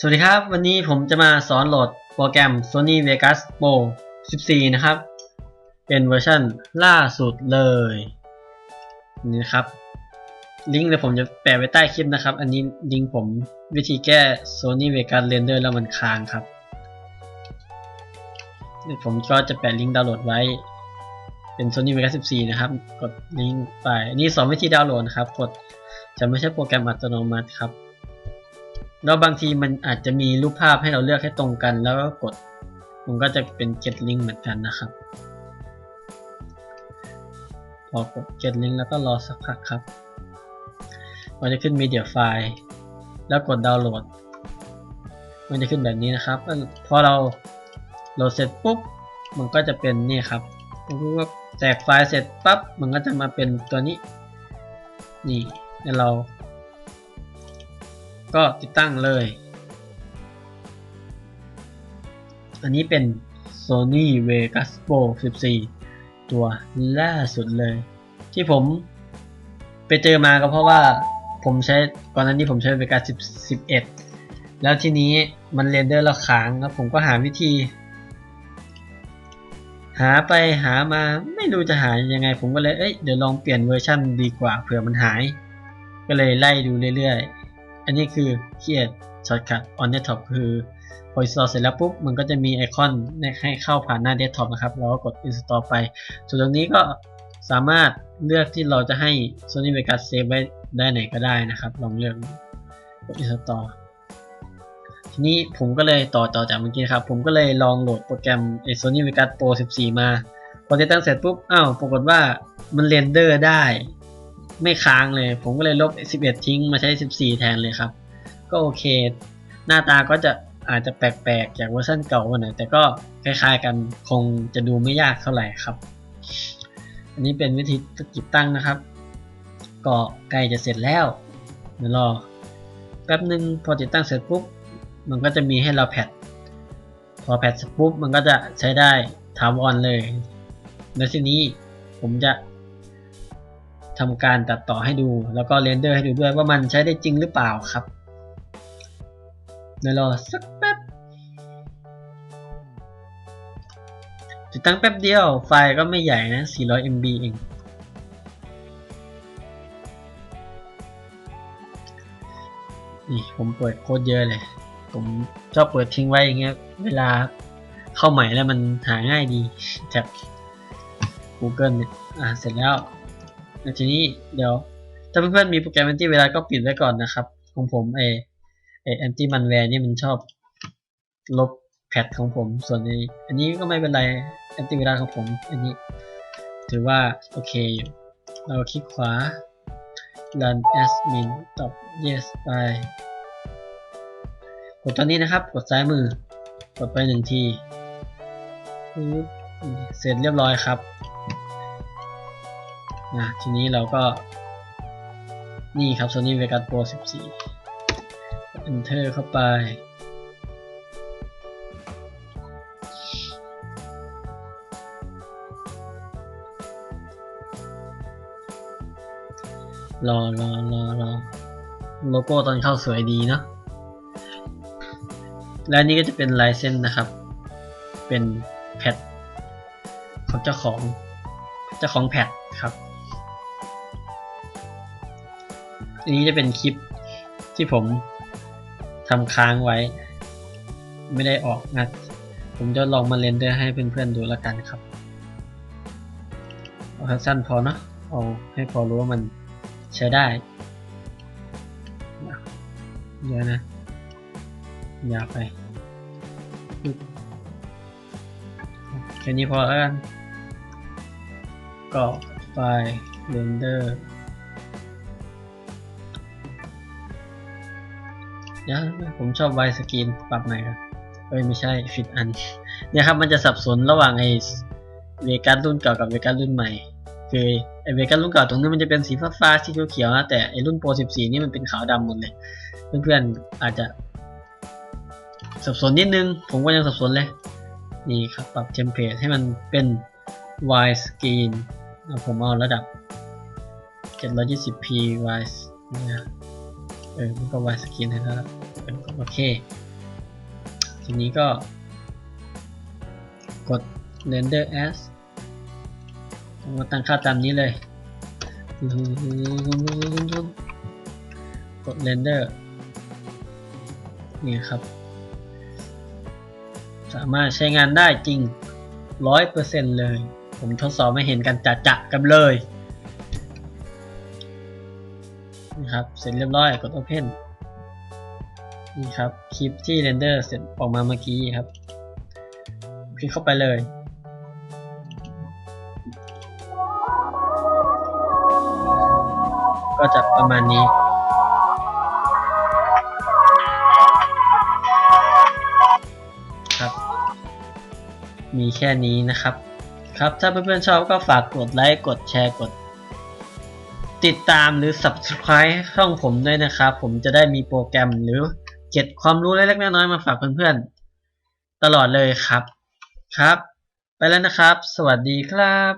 สวัสดีครับ วันนี้ผมจะมาสอนโหลดโปรแกรม Sony Vegas Pro 14 นะครับ เป็นเวอร์ชันล่าสุดเลย นี่นะครับ ลิงก์เดี๋ยวผมจะแปะไว้ใต้คลิปนะครับ อันนี้ลิงก์ผมวิธีแก้ Sony Vegas Render แล้วมันค้างครับเดี๋ยวผมก็จะแปะลิงก์ดาวน์โหลดไว้ เป็น Sony Vegas 14 นะครับ กดลิงก์ไป อันนี้สอนวิธีดาวน์โหลดนะครับ กดจะไม่ใช่โปรแกรมอัตโนมัติครับ แล้วบางทีมันอาจจะมีรูปภาพให้เราเลือกให้ตรงกัน แล้วก็กด มันก็จะเป็น get link เหมือนกันนะครับ พอกด get link แล้วก็รอสักพักครับ มันจะขึ้น media file แล้วกดดาวน์โหลด มันจะขึ้นแบบนี้นะครับ พอเราโหลดเสร็จปุ๊บ มันก็จะเป็นนี่ครับแตกไฟล์เสร็จปั๊บ มันก็จะมาเป็นตัวนี้ นี่แล้วเรา ก็ติดตั้งเลย อันนี้เป็น Sony Vegas Pro 14 ตัวล่าสุดเลย ที่ผมไปเจอมาก็เพราะว่าผมใช้ก่อนหน้านี้ผมใช้ Vegas 10 11 แล้วทีนี้มันเรนเดอร์แล้วค้างแล้วผมก็หาวิธี หาไปหามาไม่รู้จะหายังไง ผมก็เลยเอ้ยเดี๋ยวลองเปลี่ยนเวอร์ชันดีกว่าเผื่อมันหาย ก็เลยไล่ดูเรื่อยๆ อันนี้คือเขียนช็อตคัท on desktop คือพอ install เสร็จแล้วปุ๊บมันก็จะมีไอคอนให้เข้าผ่านหน้า desktop นะครับเราก็กด install ไป ส่วนตรงนี้ก็สามารถเลือกที่เราจะให้ Sony Vegas save ไว้ได้ไหนก็ได้นะครับ ลองเลือกกด install ทีนี้ผมก็เลยต่อต่อจากเมื่อกี้ครับ ผมก็เลยลองโหลดโปรแกรมไอ Sony Vegas Pro 14 มา พอติดตั้งเสร็จปุ๊บอ้าวปรากฏว่ามันเรนเดอร์ได้ ไม่ค้างเลย ผมก็เลยลบ 11 ทิ้งมาใช้ 14 แทนเลยครับ ก็โอเค หน้าตาก็จะอาจจะแปลกๆจากเวอร์ชันเก่าหน่อยแต่ก็คล้ายๆกันคงจะดูไม่ยากเท่าไหร่ครับ อันนี้เป็นวิธีติดตั้งนะครับ ก็ใกล้จะเสร็จแล้วเดี๋ยวรอแป๊บหนึ่งพอติดตั้งเสร็จปุ๊บมันก็จะมีให้เราแพทพอแพทเสร็จปุ๊บมันก็จะใช้ได้ถาวรเลย แล้วทีนี้ผมจะ ทำการตัดต่อให้ดู แล้วก็เรนเดอร์ให้ดูด้วยว่ามันใช้ได้จริงหรือเปล่าครับเดี๋ยวรอสักแป๊บติดตั้งแป๊บเดียวไฟล์ก็ไม่ใหญ่นะ 400 MB เองนี่ผมเปิดโคตรเยอะเลย ผมชอบเปิดทิ้งไว้อย่างเงี้ย เวลาเข้าใหม่แล้วมันหาง่ายดีจาก Google เนี่ย อ่า เสร็จแล้ว ทีนี้เดี๋ยว ถ้าเพื่อนๆมีโปรแกรมแอนตี้ไวรัสก็ปิดไว้ก่อนนะครับ ของผมไอไอแอนตี้มันแวร์นี่มันชอบลบแพทของผม ส่วนในอันนี้ก็ไม่เป็นไรแอนตี้ไวรัสของผม อันนี้ ถือว่าโอเคอยู่เราคลิกขวา run as min ตอบ yes ไปกดตอนนี้นะครับ กดซ้ายมือ กดไปหนึ่งทีเสร็จเรียบร้อยครับ นะทีนี้เราก็ นี่ครับ Sony Vegas Pro 14 Enter เข้าไป รอรอรอรอโลโก้ตอนเข้าสวยดีเนาะและนี่ก็จะเป็นลายเส้นนะครับ เป็นแพทของเจ้าของ เจ้าของแพทครับ อันนี้จะเป็นคลิปที่ผมทำค้างไว้ ไม่ได้ออกนะผมจะลองมาเรนเดอร์ให้เพื่อนๆดูแล้วกันครับเอาสั้นพอเนาะเอาให้พอรู้ว่ามันใช้ได้เยอะนะยาวไปแค่นี้พอแล้วกันก็ไฟล์เรนเดอร์ ยวผมชอบไวสกรีนปรับใหม่ครับเอ้ยไม่ใช่ฟิตอัน เนี่ยครับมันจะสับสนระหว่างไอ้เวกัสรุ่นเก่ากับเวกัสรุ่นใหม่ คือไอ้เวกัสรุ่นเก่าตรงนี้มันจะเป็นสีฟ้าฟ้าๆสีเขียวๆนะแต่ไอ้รุ่นโปร14 นี่มันเป็นขาวดำหมดเลย เพื่อนๆอาจจะ สับสนนิดนึง ผมก็ยังสับสนเลย นี่ครับปรับเทมเพลตให้มันเป็น wide screen นผมเอาระดับ 720p wide นะ เออมันก็ wide screen ให้แล้วโอเค ทีนี้ก็ กด render as มก็ตั้งค่าตามนี้เลยกด render นี่ครับ สามารถใช้งานได้จริง 100%เลย ผมทดสอบให้เห็นกันจะๆกันเลย นี่ครับ เสร็จเรียบร้อยกด Open นี่ครับคลิปที่เรนเดอร์เสร็จออกมาเมื่อกี้ครับคลิกเข้าไปเลย ก็จะประมาณนี้ครับ มีแค่นี้นะครับ ครับถ้าเพื่อนๆชอบก็ฝากกดไลค์กดแชร์กด ติดตามหรือ subscribe ช่องผมด้วยนะครับ ผมจะได้มีโปรแกรมหรือเก็บความรู้เล็กๆน้อยๆมาฝากเพื่อนๆ ตลอดเลยครับ ครับ ไปแล้วนะครับ สวัสดีครับ